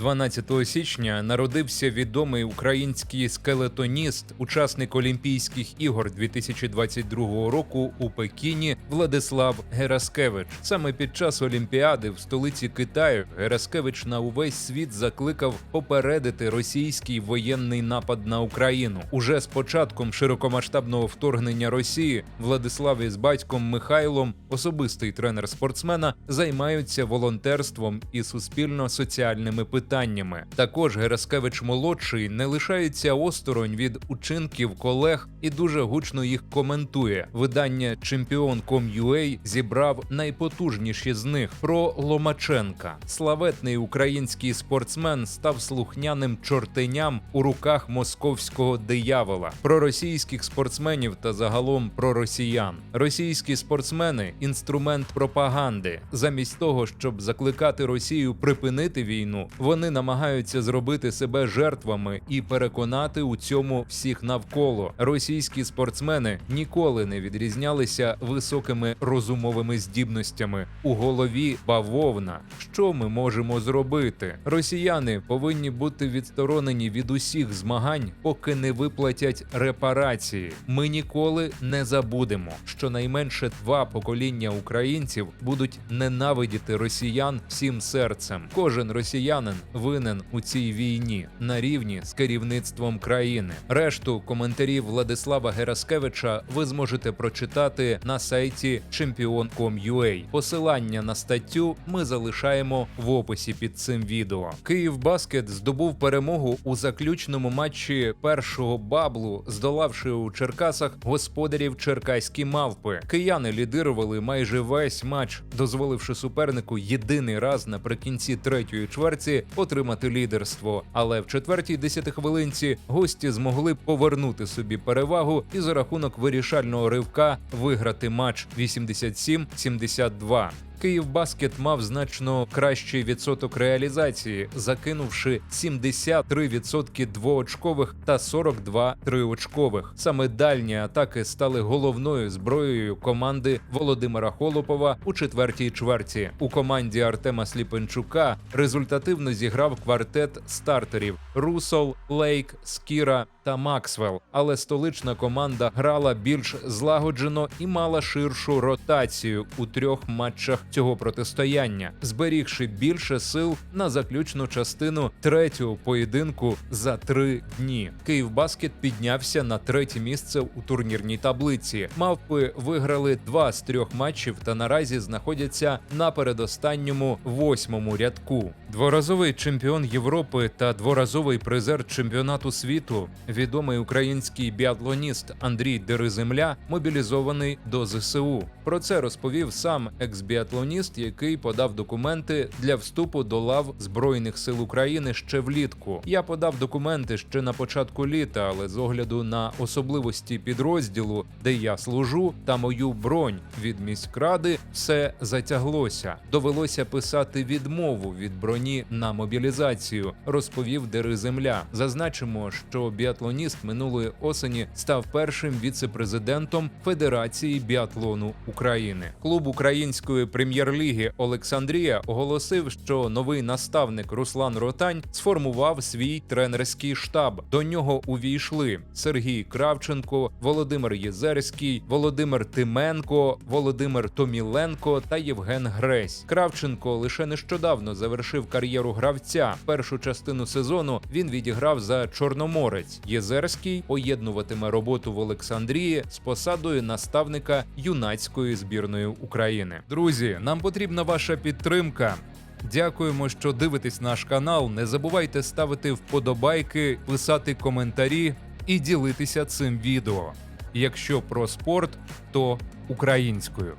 12 січня народився відомий український скелетоніст, учасник Олімпійських ігор 2022 року у Пекіні Владислав Гераскевич. Саме під час Олімпіади в столиці Китаю Гераскевич на увесь світ закликав попередити російський воєнний напад на Україну. Уже з початком широкомасштабного вторгнення Росії Владислав із батьком Михайлом, особистий тренер спортсмена, займаються волонтерством і суспільно-соціальними питаннями. Також Гераскевич молодший не лишається осторонь від учинків колег і дуже гучно їх коментує. Видання Чемпіон.com.ua зібрав найпотужніші з них про Ломаченка. Славетний український спортсмен став слухняним чортеням у руках московського диявола. Про російських спортсменів та загалом про росіян. Російські спортсмени інструмент пропаганди. Замість того, щоб закликати Росію припинити війну, вони намагаються зробити себе жертвами і переконати у цьому всіх навколо. Російські спортсмени ніколи не відрізнялися високими розумовими здібностями. У голові бавовна. Що ми можемо зробити? Росіяни повинні бути відсторонені від усіх змагань, поки не виплатять репарації. Ми ніколи не забудемо, що найменше два покоління українців будуть ненавидіти росіян всім серцем. Кожен росіянин винен у цій війні на рівні з керівництвом країни. Решту коментарів Владислава Гераскевича ви зможете прочитати на сайті Чемпіон.com.ua. Посилання на статтю ми залишаємо в описі під цим відео. Київбаскет здобув перемогу у заключному матчі першого баблу, здолавши у Черкасах господарів черкаські мавпи. Кияни лідирували майже весь матч, дозволивши супернику єдиний раз наприкінці третьої чверті отримати лідерство. Але в четвертій десятихвилинці гості змогли повернути собі перевагу і за рахунок вирішального ривка виграти матч 87-72. Київбаскет мав значно кращий відсоток реалізації, закинувши 73% двоочкових та 42 триочкових. Саме дальні атаки стали головною зброєю команди Володимира Холопова у четвертій чверті. У команді Артема Сліпенчука результативно зіграв квартет стартерів Русол, Лейк, Скіра та Максвелл. Але столична команда грала більш злагоджено і мала ширшу ротацію у трьох матчах цього протистояння, зберігши більше сил на заключну частину третього поєдинку за три дні. Київбаскет піднявся на третє місце у турнірній таблиці. Мавпи виграли два з трьох матчів та наразі знаходяться на передостанньому восьмому рядку. Дворазовий чемпіон Європи та дворазовий призер чемпіонату світу, відомий український біатлоніст Андрій Дериземля, мобілізований до ЗСУ. Про це розповів сам екс-біатлоніст, який подав документи для вступу до лав Збройних сил України ще влітку. Я подав документи ще на початку літа, але з огляду на особливості підрозділу, де я служу, та мою бронь від міськради, все затяглося. Довелося писати відмову від броні на мобілізацію, розповів Дериземля. Зазначимо, що біатлоніст минулої осені став першим віце-президентом Федерації біатлону України. Клуб української прем'єр-ліги Олександрія оголосив, що новий наставник Руслан Ротань сформував свій тренерський штаб. До нього увійшли Сергій Кравченко, Володимир Єзерський, Володимир Тименко, Володимир Томіленко та Євген Гресь. Кравченко лише нещодавно завершив кар'єру гравця. Першу частину сезону він відіграв за Чорноморець. Єзерський поєднуватиме роботу в Олександрії з посадою наставника юнацької збірної України. Друзі, нам потрібна ваша підтримка. Дякуємо, що дивитесь наш канал. Не забувайте ставити вподобайки, писати коментарі і ділитися цим відео. Якщо про спорт, то українською.